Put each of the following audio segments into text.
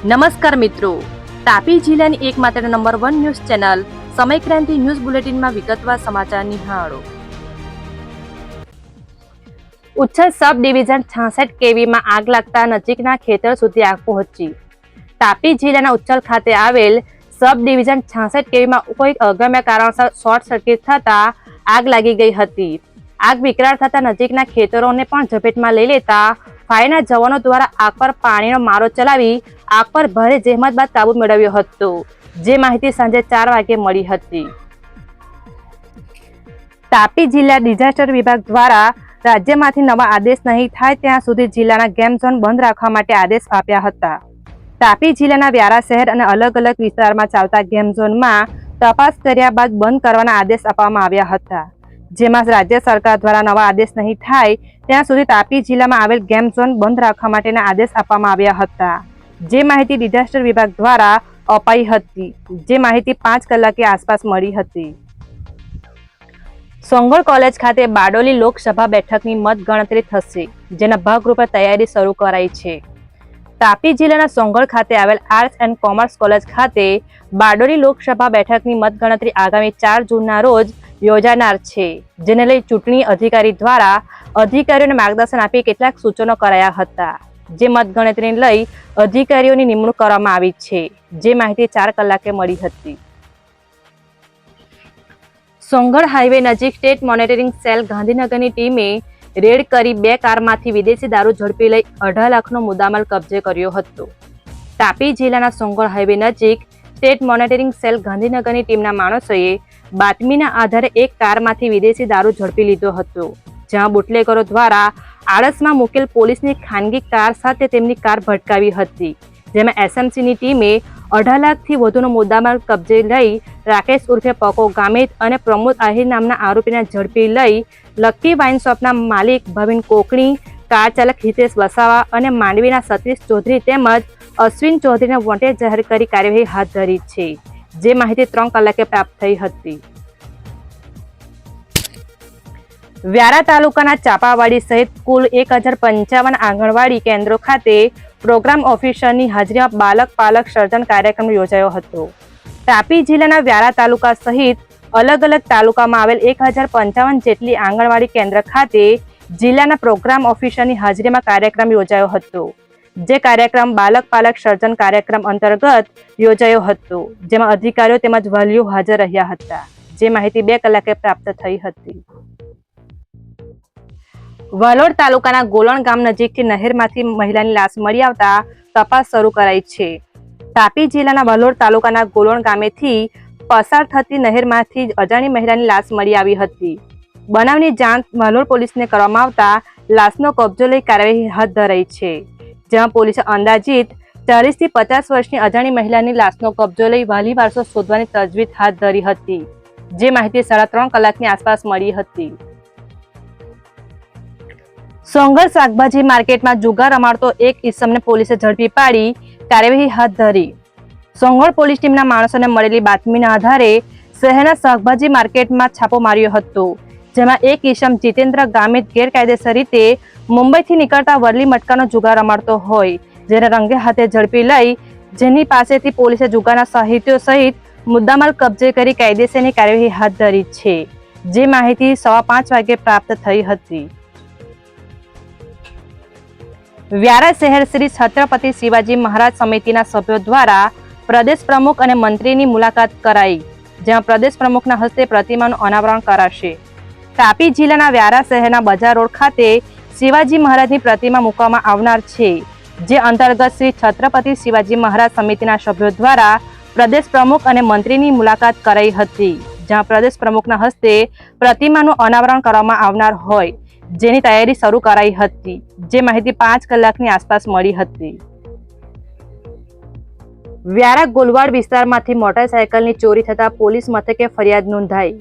નમસ્કાર મિત્રો. તાપી જિલ્લાની એકમાત્ર number one news channel Samaykranti news બુલેટિનમાં વિગતવાર સમાચાર નિહાળો. ઉચ્છલ સબ ડિવિઝન છાસઠ કેવીમાં આગ લાગતા નજીકના ખેતર સુધી આગ પહોંચી. તાપી જિલ્લાના ઉચ્છલ ખાતે આવેલ સબ ડિવિઝન છાસઠ કેવીમાં કોઈ અગમ્ય કારણસર શોર્ટ સર્કિટ થતા આગ લાગી ગઈ હતી. આગ વિકરાળ થતા નજીકના ખેતરોને પણ ઝપેટમાં લઈ લેતા ફાયરના જવાનો દ્વારા આગ પર પાણીનો મારો ચલાવી આગ પર ભારે જહેમત બાદ કાબુ મેળવ્યો હતો. જે માહિતી સાંજે ચાર વાગે મળી હતી. તાપી જિલ્લા ડિઝાસ્ટર વિભાગ દ્વારા રાજ્યમાંથી નવા આદેશ નહીં થાય ત્યાં સુધી જિલ્લાના ગેમ ઝોન બંધ રાખવા માટે આદેશ આપ્યા હતા. તાપી જિલ્લાના વ્યારા શહેર અને અલગ અલગ વિસ્તારમાં ચાલતા ગેમ ઝોનમાં તપાસ કર્યા બાદ બંધ કરવાના આદેશ આપવામાં આવ્યા હતા. જેમાં રાજ્ય સરકાર દ્વારા નવા આદેશ નહીં થાય, ત્યાં સુધી તાપી જિલ્લામાં આવેલ ગેમ ઝોન બંધ રાખવા માટેના આદેશ આપવામાં આવ્યા હતા. જે માહિતી ડિઝાસ્ટર વિભાગ દ્વારા અપાઈ હતી. જે માહિતી પાંચ કલાકે આસપાસ મળી હતી. સોંગળ કોલેજ ખાતે બારડોલી લોકસભા બેઠકની મતગણતરી થશે, જેના ભાગરૂપે તૈયારી શરૂ કરાઈ છે. તાપી જિલ્લાના સોંગળ ખાતે આવેલ આર્ટ્સ એન્ડ કોમર્સ કોલેજ ખાતે બારડોલી લોકસભા બેઠકની મતગણતરી આગામી ચાર જૂનના રોજ યોજાનાર છે, જેને લઈ ચૂંટણી અધિકારી દ્વારા અધિકારીઓને માર્ગદર્શન આપી કેટલાક સૂચનો કરાયા હતા, જે મતગણતરીને લઈ અધિકારીઓની નિમણૂક કરવામાં આવી છે, જે માહિતી ચાર કલાકે મળી હતી. સોંગઢ હાઈવે નજીક સ્ટેટ મોનિટરિંગ સેલ ગાંધીનગરની ટીમે રેડ કરી બે કારમાંથી વિદેશી દારૂ ઝડપી લઈ અઢાર લાખનો મુદ્દામાલ કબજે કર્યો હતો. તાપી જિલ્લાના સોંગઢ હાઈવે નજીક સ્ટેટ મોનિટરિંગ સેલ ગાંધીનગરની ટીમના માણસોએ બાતમીના આધારે એક કારમાંથી વિદેશી દારૂ ઝડપી લીધો હતો, જ્યાં બુટલેગરો દ્વારા આળસમાં મુકેલ પોલીસની ખાનગી કાર સાથે તેમની કાર ભટકાવી હતી, જેમાં એસએમસીની ટીમે અઢા લાખથી વધુનો મુદ્દામાલ કબજે લઈ રાકેશ ઉર્ફે પકો ગામિત અને પ્રમોદ આહિર નામના આરોપીને ઝડપી લઈ લક્કી વાઇન શોપના માલિક ભવિન કોકણી, કાર ચાલક હિતેશ વસાવા અને માંડવીના સતીશ ચૌધરી તેમજ અશ્વિન ચૌધરીને વોન્ટેડ જાહેર કરી કાર્યવાહી હાથ ધરી છે. જે માહિતી ત્રણ કલાકે પ્રાપ્ત થઈ હતી. વ્યારા તાલુકાના ચાપાવાડી સહિત કુલ એક હજાર પંચાવન આંગણવાડી કેન્દ્રો ખાતે પ્રોગ્રામ ઓફિસરની હાજરીમાં બાલક, પાલક, સર્જન કાર્યક્રમ યોજાયો હતો. તાપી જિલ્લાના વ્યારા તાલુકા સહિત અલગ અલગ તાલુકામાં આવેલ એક હજાર પંચાવન જેટલી આંગણવાડી કેન્દ્ર ખાતે જિલ્લાના પ્રોગ્રામ ઓફિસરની હાજરીમાં કાર્યક્રમ યોજાયો હતો. જે કાર્યક્રમ બાલક પાલક સર્જન કાર્યક્રમ અંતર્ગત યોજાયો હતો, જેમાં અધિકારીઓ તેમજ વાલીઓ હાજર રહ્યા હતા. જે માહિતી બે કલાકે પ્રાપ્ત થઈ હતી. વાલોડ તાલુકાના ગોલણ ગામ નજીકથી નહેરમાંથી મહિલાની લાશ મળી આવતા તપાસ શરૂ કરાઈ છે. તાપી જિલ્લાના વાલોડ તાલુકાના ગોલણ ગામેથી પસાર થતી નહેરમાંથી અજાણી મહિલાની લાશ મળી આવી હતી. બનાવની જાણ વાલોડ પોલીસને કરવામાં આવતા લાશનો કબજો લઈ કાર્યવાહી હાથ ધરાઈ છે. જેમાં પોલીસે અંદાજિત ચાલીસથી પચાસ વર્ષની અજાણી મહિલાની લાશનો કબજો લઈ વાલી વારસો શોધવાની તજવીજ હાથ ધરી હતી, જે માહિતી સાડા ત્રણ કલાકની આસપાસ મળી હતી. સોંગર શાકભાજી માર્કેટમાં જુગાર રમાડતો એક ઈસમને પોલીસે ઝડપી પાડી, કાર્યવાહી હાથ ધરી. સોંગર પોલીસ ટીમના માણસોને મળેલી બાતમીના આધારે શહેરના શાકભાજી માર્કેટમાં છાપો માર્યો હતો, જેમાં એક ઈસમ જીતેન્દ્ર ગામિત ગેરકાયદેસર રીતે મુંબઈથી નીકળતા વરલી મટકાનો જુગાર રમાડતો હોય. જેને રંગે હાથે ઝડપી લઈ જેની પાસેથી પોલીસે જુગારના સાહિત્યો સહિત મુદ્દામાલ કબજે કરી કાયદેસરની કાર્યવાહી હાથ ધરી છે, જે માહિતી સવા પાંચ વાગે પ્રાપ્ત થઈ હતી. વ્યારા શહેર શ્રી છત્રપતિ શિવાજી મહારાજ સમિતિના સભ્યો દ્વારા પ્રદેશ પ્રમુખ અને મંત્રીની મુલાકાત કરાઈ જેમાં પ્રદેશ પ્રમુખના હસ્તે પ્રતિમાનું અનાવરણ કરાશે. તાપી જિલ્લાના વ્યારા શહેરના બજાર રોડ ખાતે શિવાજી મહારાજની પ્રતિમા મૂકવામાં આવનાર છે, જે અંતર્ગત શ્રી છત્રપતિ શિવાજી મહારાજ સમિતિના સભ્યો દ્વારા પ્રદેશ પ્રમુખ અને મંત્રીની મુલાકાત કરાઈ હતી, જ્યાં પ્રદેશ પ્રમુખના હસ્તે પ્રતિમાનું અનાવરણ કરવામાં આવનાર હોય, જેની તૈયારી શરૂ કરાઈ હતી, જે માહિતી પાંચ કલાકની આસપાસ મળી હતી. વ્યારા ગોલવાડ વિસ્તારમાંથી મોટરસાયકલની ચોરી થતાં પોલીસ મથકે ફરિયાદ નોંધાઈ.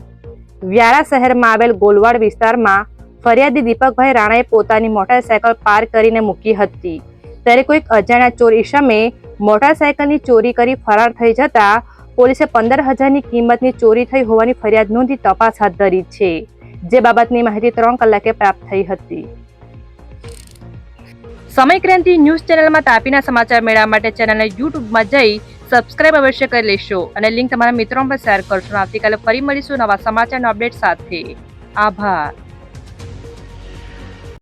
વ્યારા શહેરમાં આવેલ ગોલવાડ વિસ્તારમાં ફરિયાદી દીપકભાઈ રાણાએ પોતાની મોટરસાયકલ પાર કરીને મૂકી હતી. ત્યારે કોઈક અજાણ્યા ચોર સામે મોટરસાયકલની ચોરી કરી ફરાર થઈ જતા પોલીસે પંદર હજારની કિંમતની ચોરી થઈ હોવાની ફરિયાદ નોંધી તપાસ હાથ ધરી છે, જે બાબતની માહિતી ત્રણ કલાકે પ્રાપ્ત થઈ હતી. સમયક્રાંતિ ન્યૂઝ ચેનલમાં તાપીના સમાચાર મેળવવા માટે ચેનલને યુટ્યુબમાં જઈ સબસ્ક્રાઇબ અવશ્ય કરી લેશો અને લિંક તમારા મિત્રો પર શેર કરશો. આવતીકાલે ફરી મળીશું નવા સમાચારનો અપડેટ સાથે. આભાર.